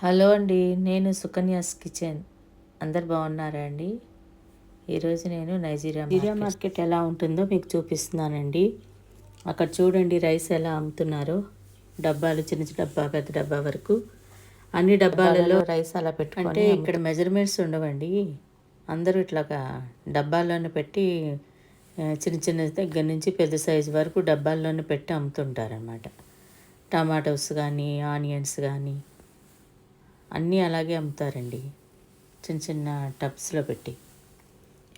Hello అండి నేను Sukanya's kitchen. అందరు బాగున్నారా అండి? ఈరోజు నేను నైజీరియా నైజీరియా మార్కెట్ ఎలా ఉంటుందో మీకు చూపిస్తున్నానండి. అక్కడ చూడండి రైస్ ఎలా అమ్ముతున్నారో. డబ్బాలు చిన్న చిన్న డబ్బా పెద్ద డబ్బా వరకు. అన్ని డబ్బాలలో రైస్ అలా పెట్టుకుంటే అంటే ఇక్కడ మెజర్మెంట్స్ ఉండవండి. అందరూ ఇట్లాగా డబ్బాల్లోనే పెట్టి చిన్న చిన్న దగ్గర నుంచి పెద్ద సైజు వరకు డబ్బాల్లోనే పెట్టి అమ్ముతుంటారనమాట టమాటోస్ కానీ ఆనియన్స్ కానీ అన్నీ అలాగే అమ్ముతారండి. చిన్న చిన్న టబ్స్లో పెట్టి.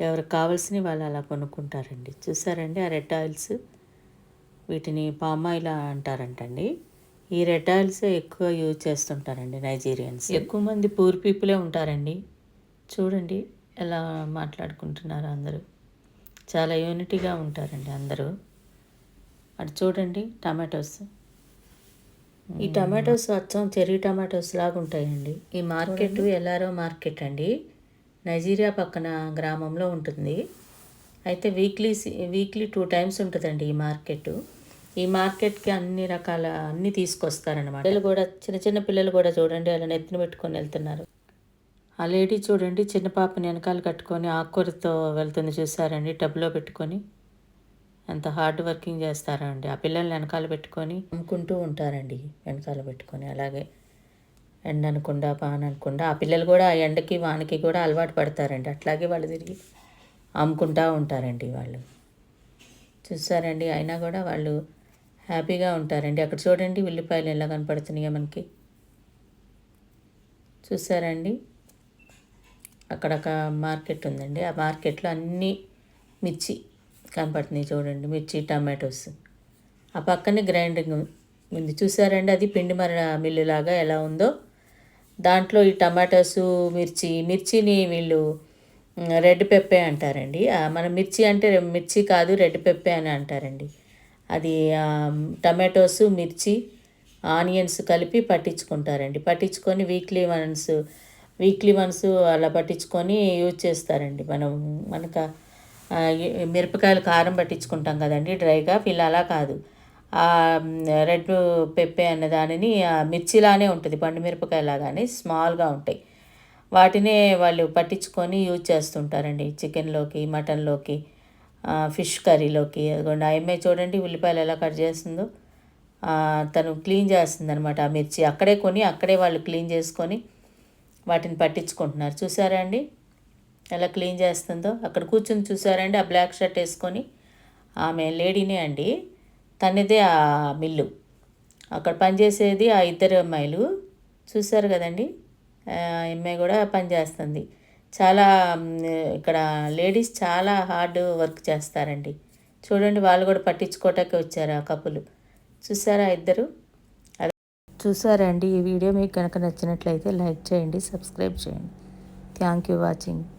ఎవరికి కావాల్సినవి వాళ్ళు అలా కొనుక్కుంటారండి. చూసారండి ఆ రెడ్ ఆయిల్స్? వీటిని పామ్ ఆయిల్ అంటారంటండి. ఈ రెడ్ ఆయిల్స్ ఎక్కువ యూజ్ చేస్తుంటారండి నైజీరియన్స్. ఎక్కువ మంది పూర్ పీపులే ఉంటారండి. చూడండి ఎలా మాట్లాడుకుంటున్నారు అందరూ. చాలా యూనిటీగా ఉంటారండి అందరూ. అటు చూడండి టమాటోస్. ఈ టమాటోస్ అచ్చం చెర్రీ టమాటోస్ లాగా ఉంటాయండి ఈ మార్కెట్ ఎల్లారో మార్కెట్ అండి. నైజీరియా పక్కన గ్రామంలో ఉంటుంది. అయితే వీక్లీ వీక్లీ టూ టైమ్స్ ఉంటుందండి ఈ మార్కెట్. ఈ మార్కెట్కి అన్ని రకాల అన్ని తీసుకొస్తారనమాట పిల్లలు కూడా చిన్న చిన్న పిల్లలు కూడా చూడండి అలా నెత్తిన పెట్టుకొని వెళ్తున్నారు. ఆ లేడీ చూడండి చిన్న పాపని వెనకాల కట్టుకొని ఆకుకూరతో వెళ్తుంది చూసారండి టబ్లో పెట్టుకొని. ఎంత హార్డ్ వర్కింగ్ చేస్తారో అండి? ఆ పిల్లల్ని వెనకాల పెట్టుకొని? అమ్ముకుంటూ ఉంటారండి వెనకాల పెట్టుకొని. అలాగే ఎండ అనకుండా పాన్ అనకుండా. ఆ పిల్లలు కూడా ఆ ఎండకి వానకి కూడా అలవాటు పడతారండి. అట్లాగే వాళ్ళు తిరిగి అమ్ముకుంటూ ఉంటారండి వాళ్ళు. చూసారండి అయినా కూడా వాళ్ళు హ్యాపీగా ఉంటారండి. అక్కడ చూడండి ఉల్లిపాయలు ఎలా కనపడుతున్నాయో మనకి. చూసారండి అక్కడ ఒక మార్కెట్ ఉందండి. ఆ మార్కెట్లో అన్నీ మిర్చి కనపడుతున్నాయి చూడండి మిర్చి టమాటోస్. ఆ పక్కనే గ్రైండింగ్ ఉంది. చూసారండి అది పిండి మర మిల్లు లాగా ఎలా ఉందో? దాంట్లో ఈ టమాటోస్ మిర్చి మిర్చిని వీళ్ళు రెడ్ పెప్పే అంటారండి. మన మిర్చి అంటే మిర్చి కాదు రెడ్ పెప్పే అని అంటారండి. అది టమాటోస్ మిర్చి ఆనియన్స్ కలిపి పట్టించుకుంటారండి. పట్టించుకొని వీక్లీ వన్స్ వీక్లీ వన్స్ అలా పట్టించుకొని యూజ్ చేస్తారండి. మనం మనకు మిరపకాయలు కారం పట్టించుకుంటాం కదండి డ్రైగా వీళ్ళు అలా కాదు. ఆ రెడ్ పెప్పే అన్న దానిని ఆ మిర్చిలానే ఉంటుంది పండు మిరపకాయలాగానే స్మాల్గా ఉంటాయి. వాటినే వాళ్ళు పట్టించుకొని యూజ్ చేస్తుంటారండి చికెన్లోకి మటన్లోకి ఫిష్ కర్రీలోకి. అదిగోండి ఆయమ్మే అమ్మాయి చూడండి ఉల్లిపాయలు ఎలా కట్ చేస్తుందో. తను క్లీన్ చేస్తుంది అనమాట ఆ మిర్చి. అక్కడే కొని అక్కడే వాళ్ళు క్లీన్ చేసుకొని వాటిని పట్టించుకుంటున్నారు. చూసారా అండి? ఎలా క్లీన్ చేస్తుందో. అక్కడ కూర్చుని చూసారండి ఆ బ్లాక్ షర్ట్ వేసుకొని. ఆమె లేడీనే అండి. తనదే ఆ మిల్లు. అక్కడ పనిచేసేది ఆ ఇద్దరు అమ్మాయిలు. చూసారు కదండి అమ్మాయి కూడా పనిచేస్తుంది చాలా ఇక్కడ లేడీస్ చాలా హార్డ్ వర్క్ చేస్తారండి. చూడండి వాళ్ళు కూడా పట్టించుకోవటానికి వచ్చారు ఆ కపులు. చూసారా ఇద్దరు? అదే ఈ వీడియో. మీకు కనుక నచ్చినట్లయితే లైక్ చేయండి సబ్స్క్రైబ్ చేయండి. Thank you watching.